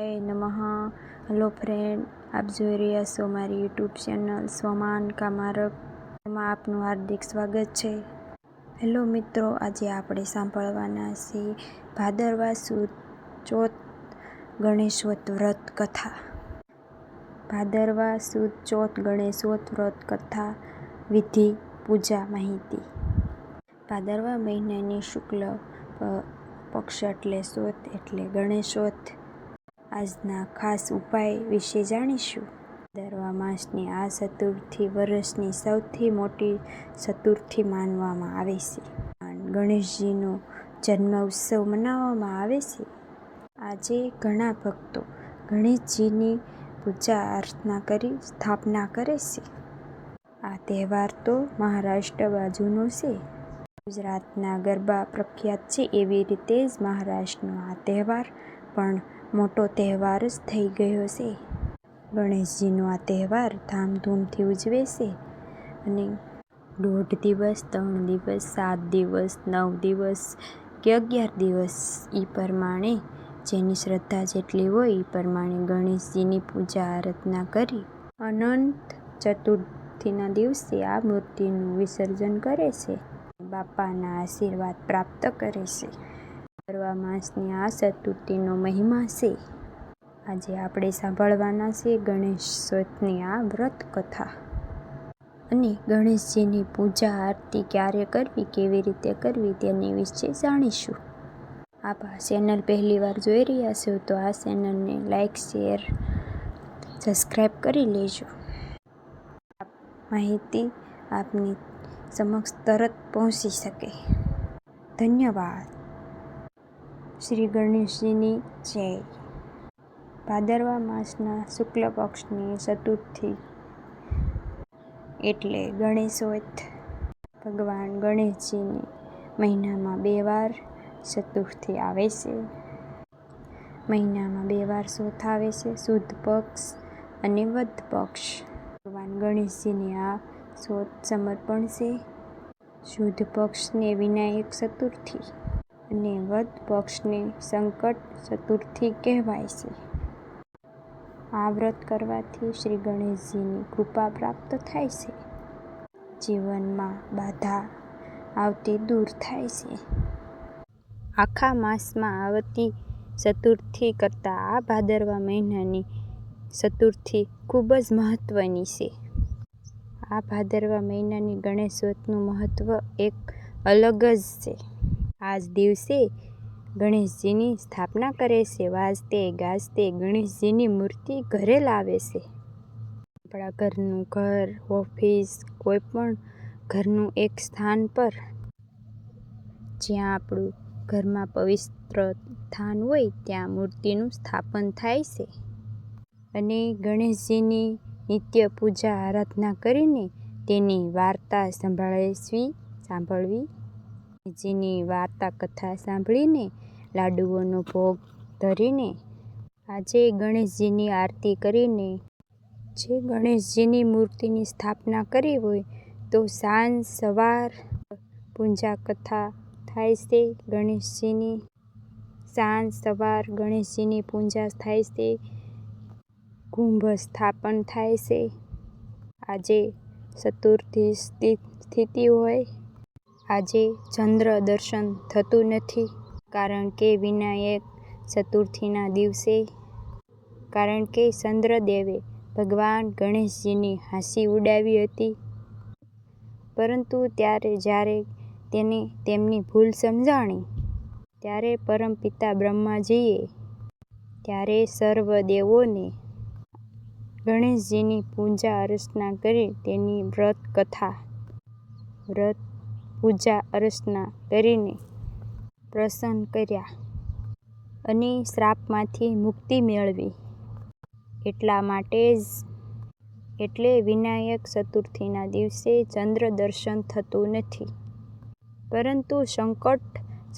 જય નમઃ. Hello friend આપ જોઈ રહ્યા છો મારી યુટ્યુબ ચેનલ સ્વમાન કામારક. એમાં આપનું હાર્દિક સ્વાગત છે. હેલો મિત્રો, આજે આપણે સાંભળવાના છે ભાદરવા સુદ ચોથ ગણેશોત વ્રત કથા ભાદરવા સુદ ચોથ ગણેશોત વ્રત કથા વિધિ પૂજા માહિતી. ભાદરવા મહિનાની શુક્લ પક્ષ એટલે સોત એટલે ગણેશોત આજના ખાસ ઉપાય વિશે જાણીશું. દરવા માસની આ ચતુર્થી વર્ષની સૌથી મોટી ચતુર્થી માનવામાં આવે છે. ગણેશજીનો જન્મ ઉત્સવ મનાવવામાં આવે છે. આજે ઘણા ભક્તો ગણેશજીની પૂજા અર્ચના કરી સ્થાપના કરે છે. આ તહેવાર તો મહારાષ્ટ્ર બાજુનો છે. ગુજરાતના ગરબા પ્રખ્યાત છે એવી રીતે જ મહારાષ્ટ્રનો આ તહેવાર પણ મોટો તહેવાર જ થઈ ગયો છે. ગણેશજીનો આ તહેવાર ધામધૂમથી ઉજવે છે અને દોઢ દિવસ, ત્રણ દિવસ, સાત દિવસ, નવ દિવસ કે અગિયાર દિવસ એ પ્રમાણે જેની શ્રદ્ધા જેટલી હોય એ પ્રમાણે ગણેશજીની પૂજા, આરાધના કરી અનંત ચતુર્થીના દિવસે આ મૂર્તિનું વિસર્જન કરે છે. બાપાના આશીર્વાદ પ્રાપ્ત કરે છે. ભાદરવા માસની આ ચતુર્થીનો મહિમા છે. આજે આપણે સાંભળવાના છે ગણેશ ચોથની આ વ્રત કથા અને ગણેશજીની પૂજા આરતી ક્યારે કરવી, કેવી રીતે કરવી તેની વિશે જાણીશું. આપ આ ચેનલ પહેલી વાર જોઈ રહ્યા છો તો આ ચેનલને લાઈક, શેર સબસ્ક્રાઈબ કરી લેજો. માહિતી આપની સમક્ષ તરત પહોંચી શકે. ધન્યવાદ. શ્રી ગણેશજીની જય. ભાદરવા માસના શુક્લ પક્ષની ચતુર્થી એટલે ગણેશોત્થ. ભગવાન ગણેશજીની મહિનામાં બે વાર ચતુર્થી આવે છે. મહિનામાં બે વાર સોથ આવે છે શુદ્ધ પક્ષ અને વધ પક્ષ. ભગવાન ગણેશજીની આ સોથ સમર્પણ છે. શુદ્ધ પક્ષને વિનાયક ચતુર્થી. અને વધ પક્ષને સંકટ ચતુર્થી કહેવાય છે. આ વ્રત કરવાથી શ્રી ગણેશજીની કૃપા પ્રાપ્ત થાય છે. જીવનમાં બાધા આવતી દૂર થાય છે. આખા માસમાં આવતી ચતુર્થી કરતાં આ ભાદરવા મહિનાની ચતુર્થી ખૂબ જ મહત્ત્વની છે. આ ભાદરવા મહિનાની ગણેશોતનું મહત્ત્વ એક અલગ જ છે. આ જ દિવસે ગણેશજીની સ્થાપના કરે છે. વાજતે ગાજતે ગણેશજીની મૂર્તિ ઘરે લાવે છે. આપણા ઘરનું ઘર, ઓફિસ, કોઈ પણ ઘરનું એક સ્થાન પર જ્યાં આપણું ઘરમાં પવિત્ર સ્થાન હોય, ત્યાં મૂર્તિનું સ્થાપન થાય છે. અને ગણેશજીની નિત્ય પૂજા, આરાધના કરીને તેની વાર્તા સંભાળવી, સાંભળવી જેની વાર્તા કથા સાંભળીને, લાડુઓનો ભોગ ધરીને, આજે ગણેશજીની આરતી કરીને, જે ગણેશજીની મૂર્તિની સ્થાપના કરી હોય, તો સાંજ સવાર પૂજા કથા થાય છે ગણેશજીની. સાંજ સવાર ગણેશજીની પૂજા થાય છે, કુંભ સ્થાપન થાય છે. આજે ચતુર્થી સ્થિતિ હોય આજે ચંદ્ર દર્શન થતું નથી, કારણ કે વિનાયક ચતુર્થીના દિવસે, કારણ કે ચંદ્રદેવે ભગવાન ગણેશજીની હાંસી ઉડાવી હતી. પરંતુ ત્યારે જ્યારે તેને તેમની ભૂલ સમજાણી, ત્યારે પરમપિતા બ્રહ્માજીએ, ત્યારે સર્વ દેવોને ગણેશજીની પૂજા અર્ચના કરી તેની વ્રત કથા, વ્રત પૂજા અર્ચના કરીને પ્રસન્ન કર્યા અને શ્રાપમાંથી મુક્તિ મેળવી. એટલા માટે જ એટલે વિનાયક ચતુર્થીના દિવસે ચંદ્ર દર્શન થતું નથી. પરંતુ સંકટ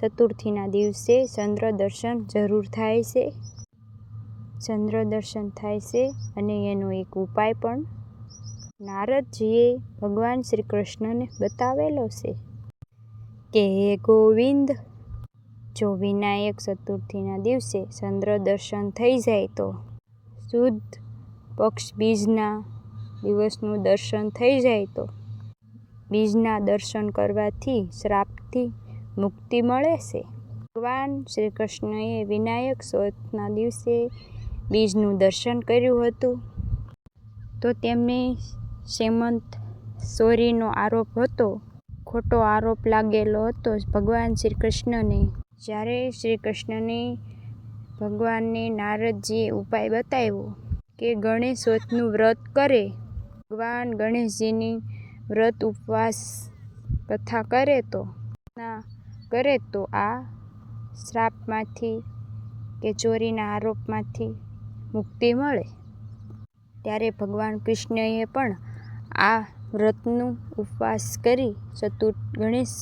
ચતુર્થીના દિવસે ચંદ્ર દર્શન જરૂર થાય છે. ચંદ્ર દર્શન થાય છે અને એનો એક ઉપાય પણ નારદજીએ ભગવાન શ્રી કૃષ્ણને બતાવેલો છે. કે હે ગોવિંદ? જો વિનાયક ચતુર્થીના દિવસે ચંદ્ર દર્શન થઈ જાય તો? શુદ્ધ પક્ષ બીજના દિવસનું દર્શન થઈ જાય તો? બીજના દર્શન કરવાથી શ્રાપથી મુક્તિ મળે છે? ભગવાન શ્રી કૃષ્ણએ વિનાયક ચોથના દિવસે બીજનું દર્શન કર્યું હતું. તો તેમને સેમંત સોરીનો આરોપ હતો ખોટો આરોપ લાગેલો હતો ભગવાન શ્રી કૃષ્ણને જ્યારે શ્રી કૃષ્ણને ભગવાનને નારદજીએ ઉપાય બતાવ્યો કે ગણેશ ચોથનું વ્રત કરે, ભગવાન ગણેશજીની વ્રત ઉપવાસ કથા કરે તો ના કરે તો આ શ્રાપમાંથી કે ચોરીના આરોપમાંથી મુક્તિ મળે. ત્યારે ભગવાન કૃષ્ણએ પણ આ વ્રતનું ઉપવાસ કરી ચતુર, ગણેશ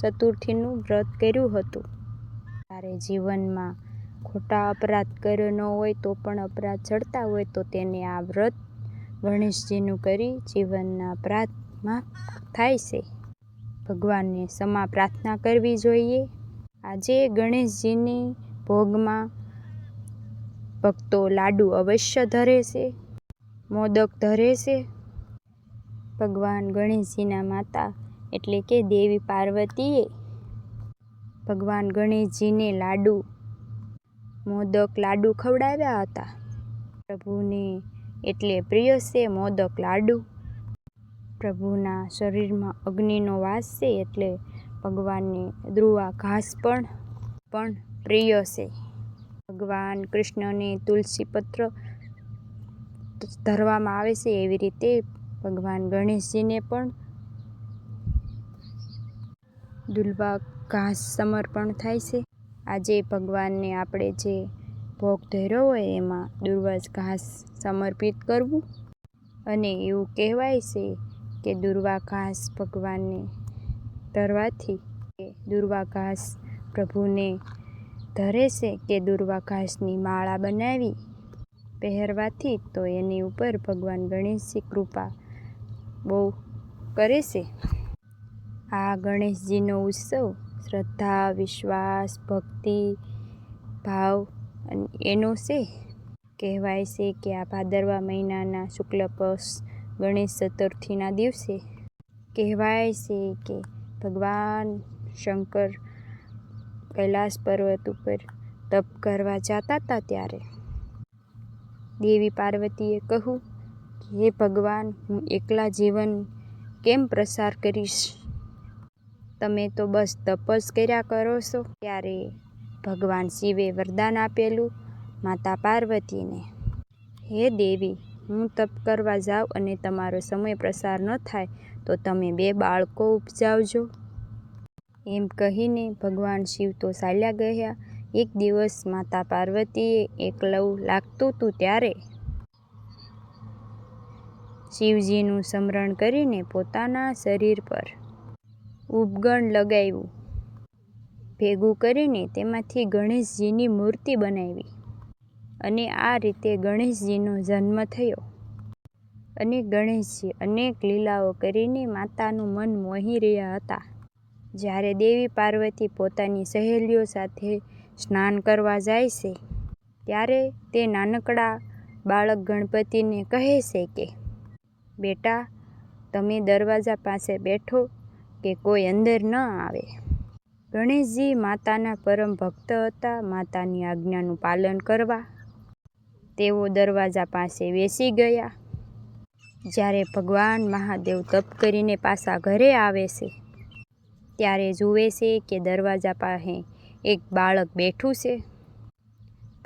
ચતુર્થીનું વ્રત કર્યું હતું. તારે જીવનમાં ખોટા અપરાધ કર્યો ન હોય તો પણ અપરાધ ચડતા હોય તો તેને આ વ્રત ગણેશજીનું કરી જીવનના અપરાધ માફ થાય છે. ભગવાનને ક્ષમા પ્રાર્થના કરવી જોઈએ. આજે ગણેશજીની ભોગમાં ભક્તો લાડુ અવશ્ય ધરે છે, મોદક ધરે છે ભગવાન ગણેશજીના માતા એટલે કે દેવી પાર્વતીએ ભગવાન ગણેશજીને લાડુ, મોદક લાડુ ખવડાવ્યા હતા. પ્રભુને એટલે પ્રિય છે મોદક લાડુ. પ્રભુના શરીરમાં અગ્નિનો વાસ છે એટલે ભગવાનને ધ્રુવા ઘાસ પણ પણ પ્રિય છે. ભગવાન કૃષ્ણને તુલસી પત્ર ધરવામાં આવે છે એવી રીતે ભગવાન ગણેશજીને પણ દુલ્વા ઘાસ સમર્પણ થાય છે. આજે ભગવાનને આપણે જે ભોગ ધર્યો હોય એમાં દુર્વાસ ઘાસ સમર્પિત કરવું. અને એવું કહેવાય છે કે દુર્વા ઘાસ ભગવાનને ધરવાથી દુર્વા ઘાસ પ્રભુને ધરે છે કે દુર્વા ઘાસની માળા બનાવી પહેરવાથી તો એની ઉપર ભગવાન ગણેશજી કૃપા બહુ કરે છે. આ ગણેશજીનો ઉત્સવ શ્રદ્ધા, વિશ્વાસ, ભક્તિ, ભાવ એનો છે. કહેવાય છે કે આ ભાદરવા મહિનાના શુક્લ પક્ષ ગણેશ ચતુર્થીના દિવસે કહેવાય છે કે ભગવાન શંકર કૈલાસ પર્વત ઉપર તપ કરવા જતા હતા ત્યારે. દેવી પાર્વતીએ કહ્યું હે ભગવાન, હું એકલા જીવન કેમ પ્રસાર કરીશ? તમે તો બસ તપસ કર્યા કરો છો. ત્યારે ભગવાન શિવે વરદાન આપેલું માતા પાર્વતીને. હે દેવી, હું તપ કરવા જાઉં અને તમારો સમય પ્રસાર ન થાય તો તમે બે બાળકો ઉપજાવજો. એમ કહીને ભગવાન શિવ તો ચાલ્યા ગયા. એક દિવસ માતા પાર્વતીએ એકલવ લાગતું હતું ત્યારે શિવજીનું સ્મરણ કરીને પોતાના શરીર પર ઉપગણ લગાવ્યું. ભેગું કરીને તેમાંથી ગણેશજીની મૂર્તિ બનાવી અને આ રીતે ગણેશજીનો જન્મ થયો. અને ગણેશજી અનેક લીલાઓ કરીને માતાનું મન મોહી રહ્યા હતા. જ્યારે દેવી પાર્વતી પોતાની સહેલીઓ સાથે સ્નાન કરવા જાય છે, ત્યારે તે નાનકડા બાળક ગણપતિને કહે છે કે બેટા, તમે દરવાજા પાસે બેઠો કે કોઈ અંદર ન આવે? ગણેશજી માતાના પરમ ભક્ત હતા, માતાની આજ્ઞાનું પાલન કરવા. તેઓ દરવાજા પાસે બેસી ગયા. જ્યારે ભગવાન મહાદેવ તપ કરીને પાછા ઘરે આવે છે, ત્યારે જુએ છે કે દરવાજા પાસે એક બાળક બેઠું છે.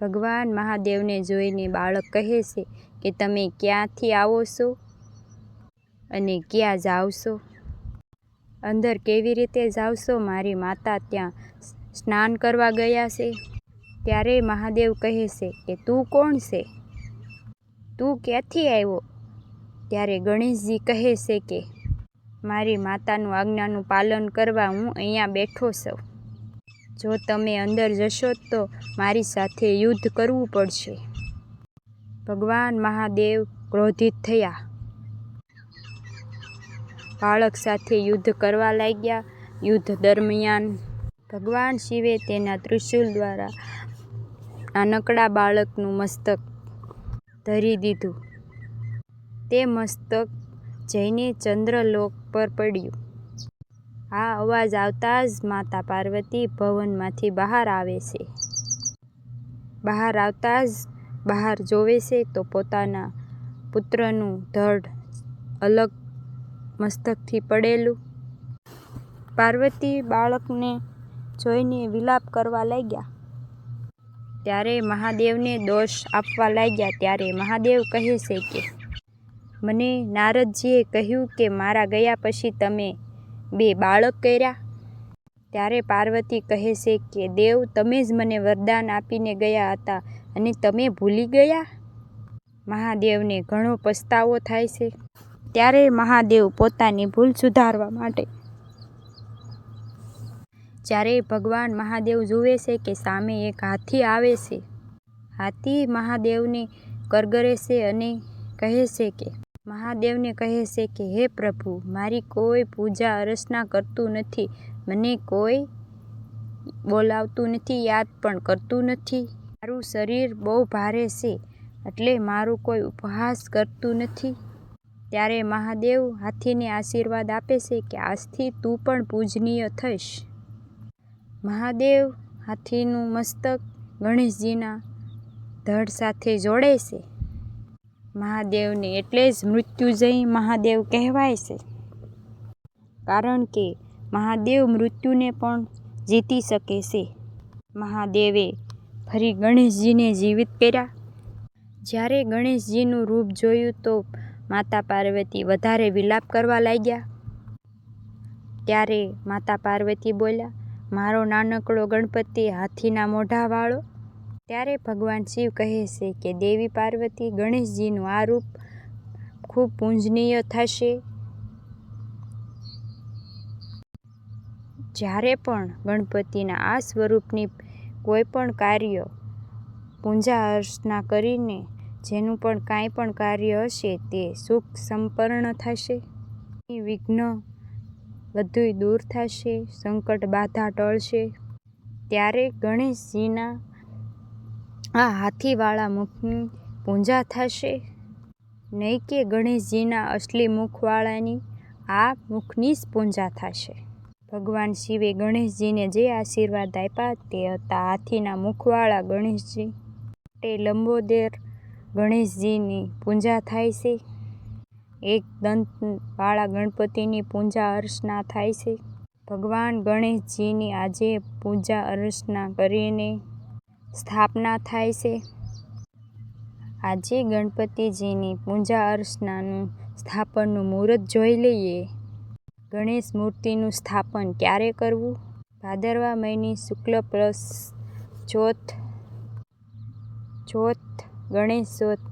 ભગવાન મહાદેવને જોઈને બાળક કહે છે કે, તમે ક્યાંથી આવો છો? અને ક્યાં જાઓ અંદર કેવી રીતે જાઓ મારી માતા ત્યાં સ્નાન કરવા ગયા છે. ત્યારે મહાદેવ કહે છે કે, તું કોણ છે? તું ક્યાંથી આવ્યો? ત્યારે ગણેશજી કહે છે કે, મારી માતાનું આજ્ઞાનું પાલન કરવા હું અહીંયા બેઠો છું. જો તમે અંદર જશો તો મારી સાથે યુદ્ધ કરવું પડશે. ભગવાન મહાદેવ ક્રોધિત થયા. બાળક સાથે યુદ્ધ કરવા લાગ્યા યુદ્ધ દરમિયાન ભગવાન શિવે તેના ત્રિશૂલ દ્વારા નાનકડા બાળકનું મસ્તક ધરી દીધું. તે મસ્તક જઈને ચંદ્રલોક પર પડ્યું. આ અવાજ આવતા જ માતા પાર્વતી ભવનમાંથી બહાર આવે છે. બહાર આવતા જ બહાર જોવે છે તો પોતાના પુત્રનું ધડ અલગ મસ્તકથી પડેલું. પાર્વતી બાળકને જોઈને વિલાપ કરવા લાગ્યા. ત્યારે મહાદેવને દોષ આપવા લાગ્યા ત્યારે મહાદેવ કહે છે કે, મને નારદજીએ કહ્યું કે મારા ગયા પછી તમે બે બાળક કર્યા. ત્યારે પાર્વતી કહે છે કે દેવ તમે જ મને વરદાન આપીને ગયા હતા અને તમે ભૂલી ગયા. મહાદેવને ઘણો પસ્તાવો થાય છે. ત્યારે મહાદેવ પોતાની ભૂલ સુધારવા માટે જ્યારે ભગવાન મહાદેવ જુએ છે કે સામે એક હાથી આવે છે. હાથી મહાદેવને કરગરે છે અને કહે છે કે મહાદેવને કહે છે કે હે પ્રભુ મારી કોઈ પૂજા અરચના કરતું નથી, મને કોઈ બોલાવતું નથી, યાદ પણ કરતું નથી. મારું શરીર બહુ ભારે છે એટલે મારું કોઈ ઉપહાસ કરતું નથી. ત્યારે મહાદેવ હાથીને આશીર્વાદ આપે છે કે આજથી તું પણ પૂજનીય થઈશ. મહાદેવ હાથીનું મસ્તક ગણેશજીના ધડ સાથે જોડે છે. મહાદેવને એટલે જ મૃત્યુજય મહાદેવ કહેવાય છે. કારણ કે મહાદેવ મૃત્યુને પણ જીતી શકે છે. મહાદેવે ફરી ગણેશજીને જીવિત કર્યા. જ્યારે ગણેશજીનું રૂપ જોયું તો માતા પાર્વતી વધારે વિલાપ કરવા લાગ્યા. ત્યારે માતા પાર્વતી બોલ્યા, મારો નાનકડો ગણપતિ હાથીના મોઢાવાળો ત્યારે ભગવાન શિવ કહે છે કે, દેવી પાર્વતી ગણેશજીનું આ રૂપ ખૂબ પૂંજનીય થશે. જ્યારે પણ ગણપતિના આ સ્વરૂપની કોઈ પણ કાર્ય પૂજા અર્ચના કરીને જેનું પણ કાંઈ પણ કાર્ય હશે તે સુખ સંપન્ન થશે. વિઘ્ન બધુંય દૂર થશે, સંકટ બાધા ટળશે. ત્યારે ગણેશજીના આ હાથીવાળા મુખની પૂજા થશે. નહીં કે ગણેશજીના અસલી મુખવાળાની આ મુખની જ પૂજા થશે. ભગવાન શિવે ગણેશજીને જે આશીર્વાદ આપ્યા તે હતા હાથીના મુખવાળા ગણેશજી માટે લંબોદર ગણેશજીની પૂજા થાય છે. એક દંત વાળા ગણપતિની પૂજા અર્ચના થાય છે. ભગવાન ગણેશજીની આજે પૂજા અર્ચના કરીને સ્થાપના થાય છે. આજે ગણપતિજીની પૂજા અર્ચનાનું સ્થાપનનું મુહૂર્ત જોઈ લઈએ. ગણેશ મૂર્તિનું સ્થાપન ક્યારે કરવું? ભાદરવા મહિની શુક્લ પ્લસ ચોથ ચોથ ગણેશ ચોથ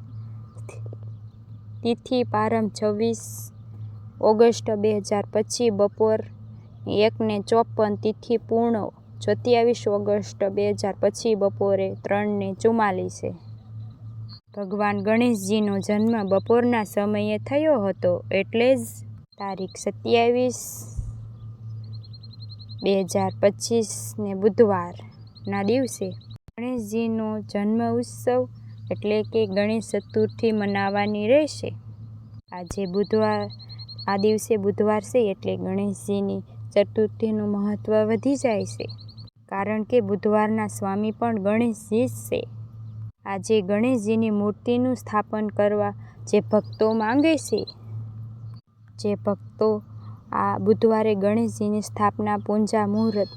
તિથિ પ્રારંભ છવ્વીસ ઓગસ્ટ બે હજાર પછી બપોર એકને ચોપન તિથિ પૂર્ણ સત્યાવીસ ઓગસ્ટ બે હજાર પછી બપોરે ત્રણને ચુમ્માલીસે. ભગવાન ગણેશજીનો જન્મ બપોરના સમયે થયો હતો એટલે જ તારીખ સત્યાવીસ બે હજાર પચીસ ને બુધવાર દિવસે ગણેશજીનો જન્મ ઉત્સવ એટલે કે ગણેશ ચતુર્થી મનાવવાની રહેશે. આજે બુધવાર, આ દિવસે બુધવાર છે એટલે ગણેશજીની ચતુર્થીનું મહત્ત્વ વધી જાય છે. કારણ કે બુધવારના સ્વામી પણ ગણેશજી જ છે. આજે ગણેશજીની મૂર્તિનું સ્થાપન કરવા જે ભક્તો માંગે છે. જે ભક્તો આ બુધવારે ગણેશજીની સ્થાપના પૂજા મુહૂર્ત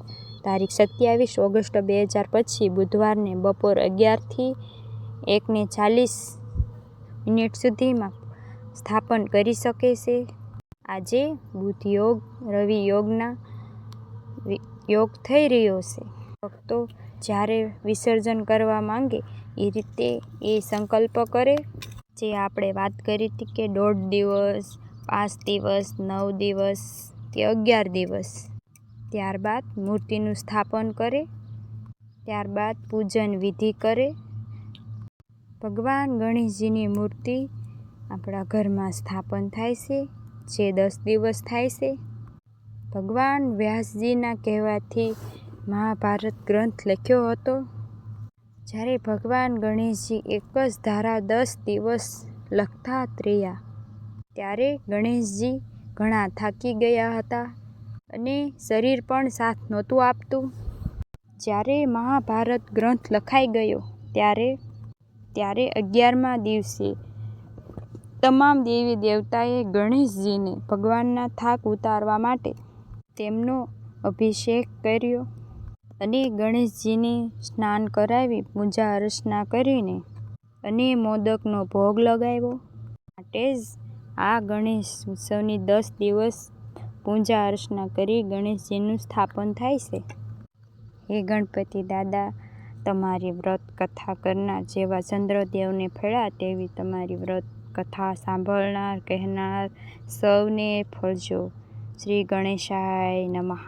તારીખ સત્યાવીસ ઓગસ્ટ બે હજાર પછી બુધવારને બપોર અગિયાર થી એક ને ચાલીસ મિનિટ સુધીમાં સ્થાપન કરી શકે છે. આજે બુધ યોગ, રવિ યોગના યોગ થઈ રહ્યો છે. ભક્તો જ્યારે વિસર્જન કરવા માંગે એ રીતે એ સંકલ્પ કરે. જે આપણે વાત કરી હતી કે દોઢ દિવસ, પાંચ દિવસ, નવ દિવસ કે અગિયાર દિવસ ત્યારબાદ મૂર્તિનું સ્થાપન કરે. ત્યારબાદ પૂજન વિધિ કરે. ભગવાન ગણેશજીની મૂર્તિ આપણા ઘરમાં સ્થાપન થાય છે, જે દસ દિવસ થાય છે. ભગવાન વ્યાસજીના કહેવાથી મહાભારત ગ્રંથ લખ્યો હતો, જ્યારે ભગવાન ગણેશજી એક જ ધારા દસ દિવસ લખતા રહ્યા ત્યારે ગણેશજી ઘણા થાકી ગયા હતા અને શરીર પણ સાથ નહોતું આપતું. જ્યારે મહાભારત ગ્રંથ લખાઈ ગયો, ત્યારે ત્યારે અગિયારમા દિવસે તમામ દેવી દેવતાએ ગણેશજીને ભગવાનના થાક ઉતારવા માટે તેમનો અભિષેક કર્યો અને ગણેશજીને સ્નાન કરાવી પૂજા અર્ચના કરીને અને મોદકનો ભોગ લગાવ્યો. માટે જ આ ગણેશ ઉત્સવની દસ દિવસ પૂજા અર્ચના કરી ગણેશજીનું સ્થાપન થાય છે. હે ગણપતિ દાદા તમારી વ્રત કથા કરનાર જેવા ચંદ્રદેવને ફળ્યા તેવી તમારી વ્રત કથા સાંભળનાર, કહેનાર સૌને ફળજો. શ્રી ગણેશાય નમઃ